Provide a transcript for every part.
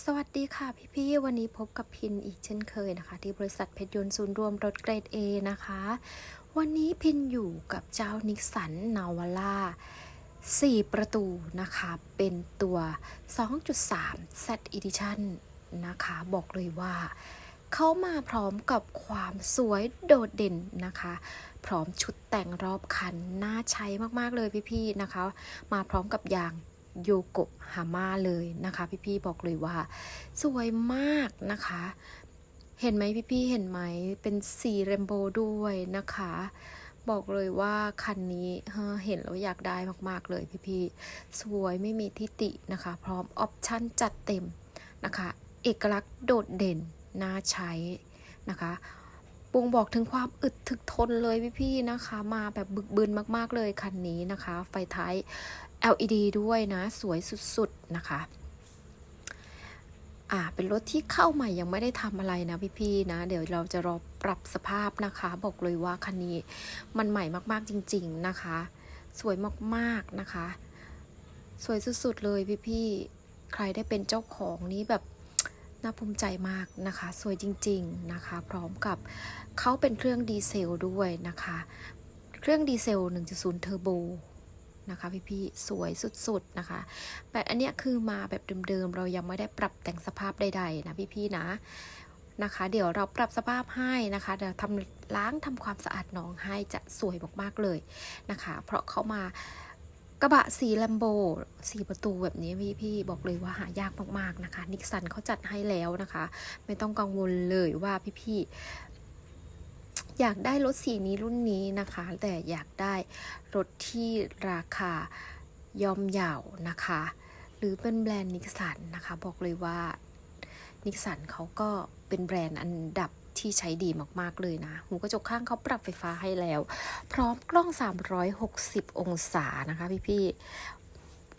สวัสดีค่ะพี่ๆ วันนี้พบกับพินอีกเช่นเคยนะคะ ที่บริษัทเพชรยนต์ศูนย์รวมรถเกรด A นะคะ วันนี้พินอยู่กับเจ้านิกสันนาวาร่า4 ประตูนะคะ เป็นตัว 2.3 Z Edition นะคะ บอกเลยว่าเขามาพร้อมกับความสวยโดดเด่นนะคะ พร้อมชุดแต่งรอบคัน น่าใช้มากๆเลยพี่ๆ นะคะ มาพร้อมกับยาง โยโกฮาม่าเลยนะคะพี่ๆบอกเลยว่า สวยมากนะคะ เห็นไหมพี่ๆเห็นไหมเป็นสีเรนโบว์ด้วยนะคะ บอกเลยว่าคันนี้เฮ้อเห็นแล้วอยากได้มากๆเลยพี่ๆสวยไม่มีทิตินะคะ พร้อมออปชั่นจัดเต็มนะคะ เอกลักษณ์โดดเด่นน่าใช้นะคะ ปงบอกถึงความอึดถึกทนเลยพี่ๆนะคะ มาแบบบึกบึนมากๆเลยคันนี้นะคะ ไฟท้าย LED ด้วยนะ สวยสุดๆนะคะอ่าเป็นรถที่เข้าใหม่ยังไม่ได้ทำอะไรนะพี่ๆนะ เดี๋ยวเราจะรอปรับสภาพนะคะ บอกเลยว่าคันนี้มันใหม่มากๆจริง ๆนะคะ สวยมากๆนะคะ สวยสุดๆเลยพี่ๆใครได้เป็นเจ้าของนี้แบบ น่าภูมิใจมากนะคะ สวยจริง ๆนะคะ พร้อมกับเขาเป็นเครื่องดีเซลด้วยนะคะ เครื่องดีเซล 1.0 เทอร์โบนะคะพี่ๆสวยสุดๆนะคะแต่อันเนี้ยคือมาแบบเดิมๆ เรายังไม่ได้ปรับแต่งสภาพใดๆนะพี่ๆนะนะคะ เดี๋ยวเราปรับสภาพให้นะคะเดี๋ยวทำล้างทำความสะอาดน้องให้จะสวยมากๆเลยนะคะ เพราะเขามา กระบะสีแลมโบสีประตูแบบนี้พี่ๆบอกเลยว่าหายากมากๆนะคะ นิกสันเขาจัดให้แล้วนะคะ ไม่ต้องกังวลเลยว่าพี่ๆอยากได้รถสีนี้รุ่นนี้นะคะ แต่อยากได้รถที่ราคาย่อมเยาวนะคะ หรือเป็นแบรนด์นิกสันนะคะ บอกเลยว่านิกสันเขาก็เป็นแบรนด์อันดับ ที่ใช้ดีมากๆเลยนะหูกระจกข้างเขาปรับไฟฟ้าให้แล้ว พร้อมกล้อง 360 องศานะคะพี่ๆ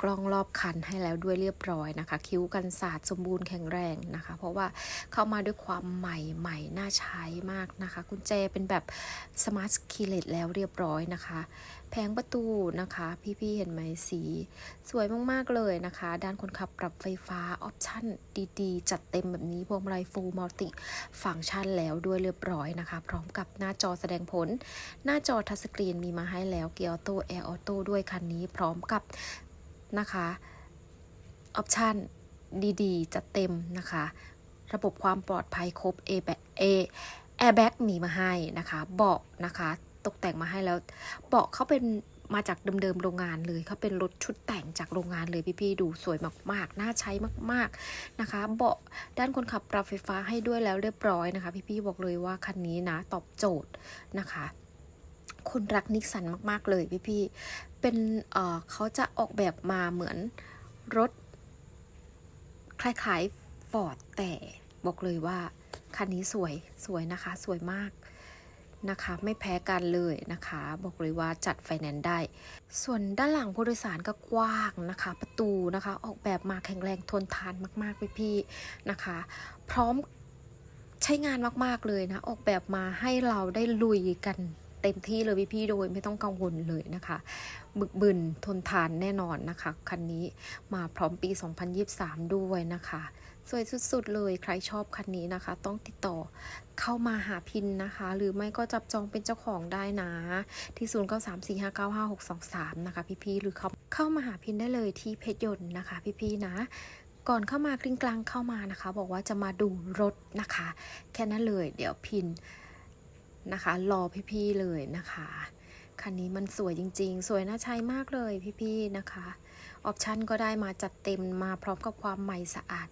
กล้องรอบคันให้แล้วด้วยเรียบร้อยนะคะ คิ้วกันศาสตร์สมบูรณ์แข็งแรงนะคะ เพราะว่าเข้ามาด้วยความใหม่ใหม่น่าใช้มากนะคะ กุญแจเป็นแบบสมาร์ทคีเลตแล้วเรียบร้อยนะคะ แผงประตูนะคะ พี่ๆเห็นไหมสี สวยมากๆเลยนะคะ ด้านคนขับปรับไฟฟ้าออปชั่นดีๆ จัดเต็มแบบนี้พวงมาลัยฟูลมัลติฟังก์ชันแล้วด้วยเรียบร้อยนะคะ พร้อมกับหน้าจอแสดงผล หน้าจอทัชสกรีนมีมาให้แล้วเกียร์ออโต้แอร์ออโต้ด้วยคันนี้พร้อมกับ นะคะออปชันดีๆจัดเต็มนะคะ ระบบความปลอดภัยครบ A แบ A Airbag มีมาให้นะคะเบาะนะคะตกแต่งมาให้แล้วเบาะเขาเป็นมาจากเดิมๆโรงงานเลยเขาเป็นรถชุดแต่งจากโรงงานเลยพี่ๆดูสวยมากๆ น่าใช้มากๆนะคะ เบาะด้านคนขับปรับไฟฟ้าให้ด้วยแล้วเรียบร้อยนะคะ พี่ๆบอกเลยว่าคันนี้นะตอบโจทย์นะคะ คนรักนิกสันมาก ๆ เลยพี่ ๆ เป็นเเขาจะออกแบบมาเหมือนรถ คล้ายๆฟอร์ดแต่บอกเลยว่า คันนี้สวยสวยนะคะ สวยมากนะคะ ไม่แพ้กันเลยนะคะ บอกเลยว่าจัดไฟแนนซ์ได้ ส่วนด้านหลังผู้โดยสารก็กว้างนะคะ ประตูนะคะ ออกแบบมาแข็งแรงทนทานมากๆพี่ๆนะคะ พร้อมใช้งานมากๆเลยนะ ออกแบบมาให้เราได้ลุยกัน เต็มที่เลยพี่ๆโดยไม่ต้องกังวลเลยนะคะบึกบึนทนทานแน่นอนนะคะ คันนี้มาพร้อมปี 2023 ด้วยนะคะ สวยสุดๆเลยใครชอบคันนี้นะคะ ต้องติดต่อเข้ามาหาพินนะคะ หรือไม่ก็จับจองเป็นเจ้าของได้นะ ที่ 0934595623 นะคะ พี่ๆหรือเขาเข้ามาหาพินได้เลยที่เพชรยนต์นะคะ พี่ๆนะก่อนเข้ามากลิ้งกลางเข้ามานะคะ บอกว่าจะมาดูรถนะคะ แค่นั้นเลยเดี๋ยวพิน นะคะ รอพี่ๆเลยนะคะ คันนี้มันสวยจริง ๆ สวยน่าใช้มากเลยพี่ๆนะคะออปชันก็ได้มาจัดเต็มมาพร้อมกับความใหม่สะอาด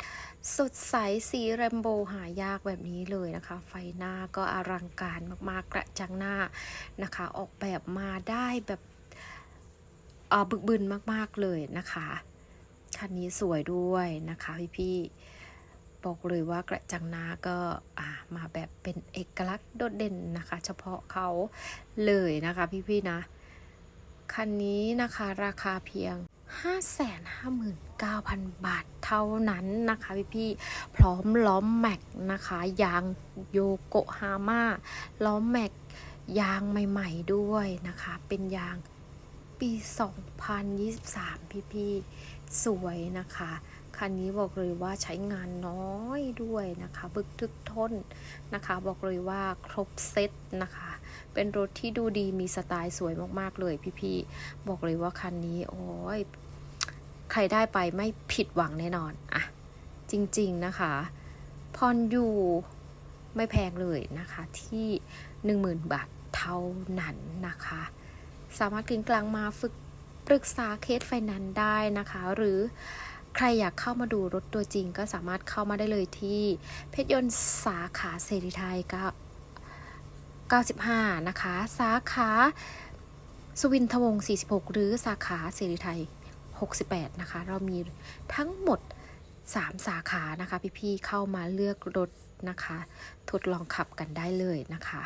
สดใสสีแรมโบหายากแบบนี้เลยนะคะ ไฟหน้าก็อลังการมากๆกระจังหน้านะคะ ออกแบบมาได้แบบเอ่บึกบึนมากๆเลยนะคะ คันนี้สวยด้วยนะคะพี่ๆ บอกเลยว่ากระจังหน้าก็มาแบบเป็นเอกลักษณ์โดดเด่นนะคะ เฉพาะเขาเลยนะคะพี่ๆนะ คันนี้นะคะราคาเพียง 559,000 บาทเท่านั้นนะคะพี่ๆพร้อมล้อมแม็กนะคะยางโยโกฮาม่าล้อมแม็กยางใหม่ๆด้วยนะคะ เป็นยางปี 2023 พี่ๆสวยนะคะ คันนี้บอกเลยว่าใช้งานน้อยด้วยนะคะบึกทึกทนนะคะ บอกเลยว่าครบเซตนะคะ เป็นรถที่ดูดีมีสไตล์สวยมากๆเลยพี่ๆบอกเลยว่าคันนี้โอ้ยใครได้ไปไม่ผิดหวังแน่นอนอะจริงๆนะคะพรอยู่ไม่แพงเลยนะคะที่ 10,000 บาทเท่านั้นนะคะ สามารถกลิงกลางมาฝึกปรึกษาเคสไฟแนนได้นะคะ หรือ ใครอยากเข้ามาดูรถตัวจริงก็สามารถเข้ามาได้เลยที่เพชรยนต์สาขาเสรีไทยก็95 นะคะ สาขาสุวินทวงศ์46 หรือสาขาเสรีไทย 68 นะคะ เรามีทั้งหมด 3 สาขานะคะ พี่ๆ เข้ามาเลือกรถนะคะ ทดลองขับกันได้เลยนะคะ